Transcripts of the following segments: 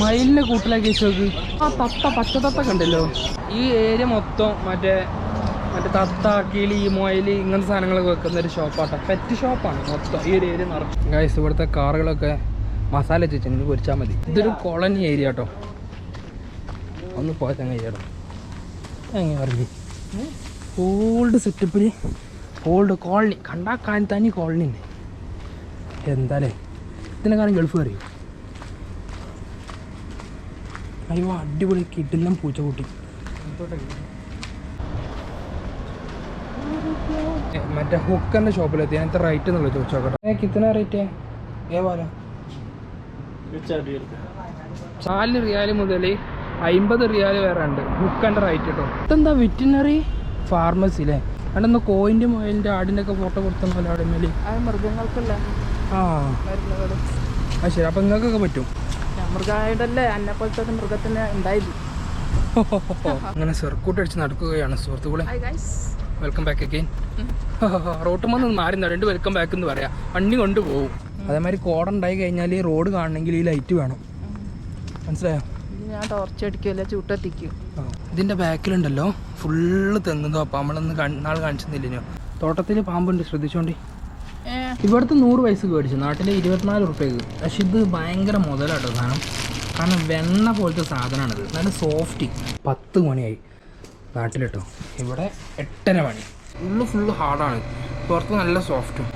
മയിലിനെ കൂട്ടിലാക്കി വെച്ചോക്ക്. ആ തത്ത പച്ച തത്ത കണ്ടല്ലോ. ഈ ഏരിയ മൊത്തം മറ്റേ മറ്റേ തത്ത കിളി മൊയൽ ഇങ്ങനത്തെ സാധനങ്ങളൊക്കെ വെക്കുന്ന ഒരു ഷോപ്പാട്ടോ പെറ്റ് ഷോപ്പാണ് മൊത്തം ഈ ഒരു ഏരിയ നിറച്ചു ഗൈസ് ഇവിടുത്തെ കാറുകളൊക്കെ മസാല വെച്ച് എനിക്ക് പൊരിച്ചാൽ മതി. ഇതൊരു കോളനി ഏരിയ കേട്ടോ ഒന്ന് പോയ ചങ്ങ ചേട്ടോ. എങ്ങനെ പറഞ്ഞു ഓൾഡ് സെറ്റപ്പിൽ ഓൾഡ് കോളനി കണ്ടാ കാൻ തനി കോളനി എന്താലേ ഇതിനെക്കാളും ഗൾഫ് കയറി അയ്യോ അടിപൊളി കിടിലം പൂച്ചക്കുട്ടി കൂട്ടി. മറ്റേ ഹുക്കറിന്റെ ഷോപ്പിലെത്തി അതിനകത്ത് റേറ്റ് എന്നുള്ളത് ചോദിച്ചോട്ടെ നോക്കട്ടെ. കിത്തന റേറ്റ് ഏ പോലെ നാല് റിയാൽ മുതൽ അമ്പത് റിയാൽ വരെ ഉണ്ട്. ഹുക്കന്റെ റേറ്റ് കേട്ടോ ഇതെന്താ വെറ്റിനറി ഫാർമസി അല്ലേ അവിടെ കോയിന്റെ മൊയിലിന്റെ ആടിന്റെ ഒക്കെ ഫോട്ടോ കൊടുത്തല്ലോ അവിടെ മേലെ. മൃഗങ്ങൾക്കല്ല? ആ. ശരി. അപ്പം നിങ്ങൾക്കൊക്കെ പറ്റും. മൃഗമായിട്ടല്ലേ എന്നെ പോലത്തെ മൃഗത്തിന് ഉണ്ടായത്. അങ്ങനെ സർക്കൂട്ട് അടിച്ച് നടക്കുകയാണ് സുഹൃത്തുക്കളെ. വെൽക്കം ബാക്ക് അഗെയിൻ റോട്ട് മന്ന് മാറി രണ്ട് വെൽക്കം ബാക്ക് എന്ന് പറയാം. വണ്ടി കൊണ്ടുപോകും. അതേമാതിരി കോടുണ്ടായി കഴിഞ്ഞാൽ ഈ റോഡ് കാണണമെങ്കിൽ ഈ ലൈറ്റ് വേണം. മനസ്സിലായോ? ഞാൻ ടോർച്ച് അടിക്കുമല്ല ചൂട്ടെത്തിക്കും ഇതിന്റെ ബാക്കിലുണ്ടല്ലോ. ഫുള്ള് തെങ്ങുന്നോ അപ്പം നമ്മളൊന്ന് നാൾ കാണിച്ചെന്നില്ലല്ലോ തോട്ടത്തിൽ പാമ്പുണ്ട്. ശ്രദ്ധിച്ചോണ്ടി. ഇവിടുത്തെ നൂറ് പൈസക്ക് മേടിച്ചു. നാട്ടിലെ ഇരുപത്തിനാല് റുപ്യക്ക് പക്ഷെ ഇത് ഭയങ്കര മുതലാട്ടോ സാധനം. കാരണം വെണ്ണ പോലത്തെ സാധനമാണിത് നല്ല സോഫ്റ്റി പത്ത് മണിയായി. നാട്ടിലിട്ടോ. ഇവിടെ എട്ടര മണി. ഉള്ളു ഫുള്ള് ഹാർഡാണ് പുറത്ത് നല്ല സോഫ്റ്റും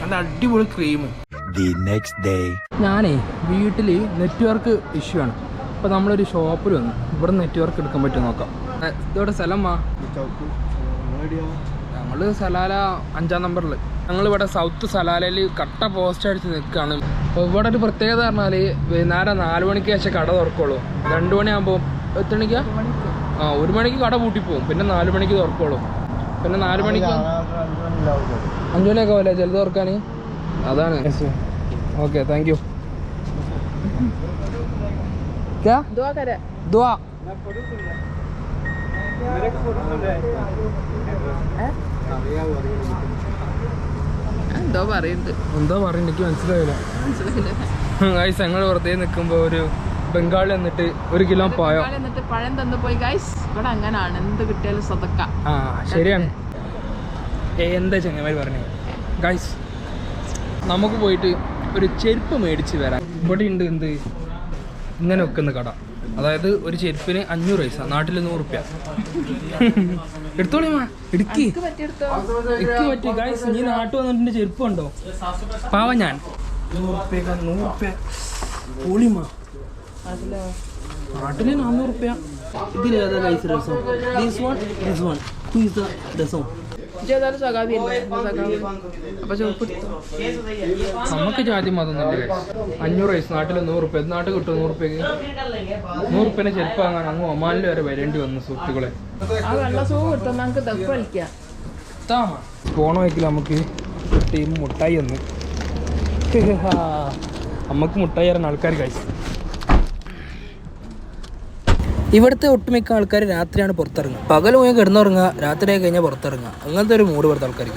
നല്ല അടിപൊളി ക്രീമും ദി നെക്സ്റ്റ് ഡേ ഞാനേ വീട്ടിൽ നെറ്റ്വർക്ക് ഇഷ്യൂ ആണ്. അപ്പോൾ നമ്മളൊരു ഷോപ്പിൽ വന്നു. ഇവിടെ നെറ്റ്വർക്ക് എടുക്കാൻ പറ്റും നോക്കാം. ഇതോടെ സ്ഥലം വാ. നമ്മൾ സലാല അഞ്ചാം നമ്പറിൽ ഞങ്ങളിവിടെ സൗത്ത് സലാലയിൽ കട്ട പോസ്റ്റ് അടിച്ച് നിൽക്കുകയാണ് ഇവിടെ ഒരു പ്രത്യേകത പറഞ്ഞാൽ വൈകുന്നേരം നാല് മണിക്ക് ശേഷം കട തുറക്കുള്ളൂ. രണ്ട് മണിയാകുമ്പോൾ എത്ര മണിക്കാ? ആ ഒരു മണിക്ക് കട പൂട്ടിപ്പോവും. പിന്നെ നാല് മണിക്ക് തുറക്കുള്ളൂ. പിന്നെ നാല് മണിക്ക് അഞ്ചു മണിയൊക്കെ പോലെ ചിലത് തുറക്കാൻ അതാണ്. ഓക്കെ താങ്ക് യു ദ്വാ എന്തോ പറയുന്നുണ്ട്. എന്തോ പറയുന്നത് എനിക്ക് മനസ്സിലായില്ല. ഗൈസ് ഞങ്ങൾ വെറുതെ നിൽക്കുമ്പോൾ ഒരു ബംഗാളി എന്നിട്ട് ഒരു കിലോ പായോ? എന്നിട്ട് പഴം തന്നു പോയി. ഗൈസ് ഇവിടെ അങ്ങനാണ്. എന്ത് കിട്ടിയാലും സ്വതക്ക. ആ ശരിയാണ്. എന്താ ചങ്ങന്മാര് പറഞ്ഞു? ഗൈസ് നമുക്ക് പോയിട്ട് ഒരു ചെരുപ്പ് മേടിച്ച് വരാം. ഇവിടെ ഉണ്ട് എന്ത്? ഇങ്ങനെ വെക്കുന്ന കട. അതായത് ഒരു ചെരുപ്പിന് അഞ്ഞൂറ് പൈസ നാട്ടിൽ നൂറ് റുപ്യ. എടുത്തോളി മാ ഇടുക്കി എനിക്ക് പറ്റി ഗായ്സ് നീ നാട്ടിൽ വന്നിട്ട് ചെരുപ്പ് ഉണ്ടോ പാവ ഞാൻ. നാട്ടിലെ നൂറുപ്യ. പൊളിമാ അതിലോ? നാട്ടിൽ നാന്നൂറ് റുപ്യ. ഇതിലേതാ ഗൈസ് രസം? This one this one who is the രസം അപ്പൊ നമുക്ക് ജാതി മതൊന്നുമില്ല അഞ്ഞൂറ് വയസ്സ് നാട്ടിൽ നൂറ് റുപ്യ നാട്ടിൽ കിട്ടും നൂറ് റുപ്യക്ക് നൂറ് റുപ്യനെ ചെരുപ്പ് വാങ്ങാൻ അങ്ങ് ഒമാനിൽ വരെ വരേണ്ടി വന്നു സുഹൃത്തുക്കളെ. പോണ വയ്ക്കില്ല നമുക്ക് ടീം മുട്ടായി വന്നു. നമുക്ക് മുട്ടായി തരാൻ ആൾക്കാർ കഴിച്ചു ഇവിടുത്തെ ഒട്ടുമിക്ക ആൾക്കാർ രാത്രിയാണ് പുറത്തിറങ്ങുക. പകൽ പോയി കിടന്നുറങ്ങുക രാത്രി ആയി കഴിഞ്ഞാൽ പുറത്തിറങ്ങുക. അങ്ങനത്തെ ഒരു മൂഡ് ഇവിടുത്തെ ആൾക്കാർക്ക്.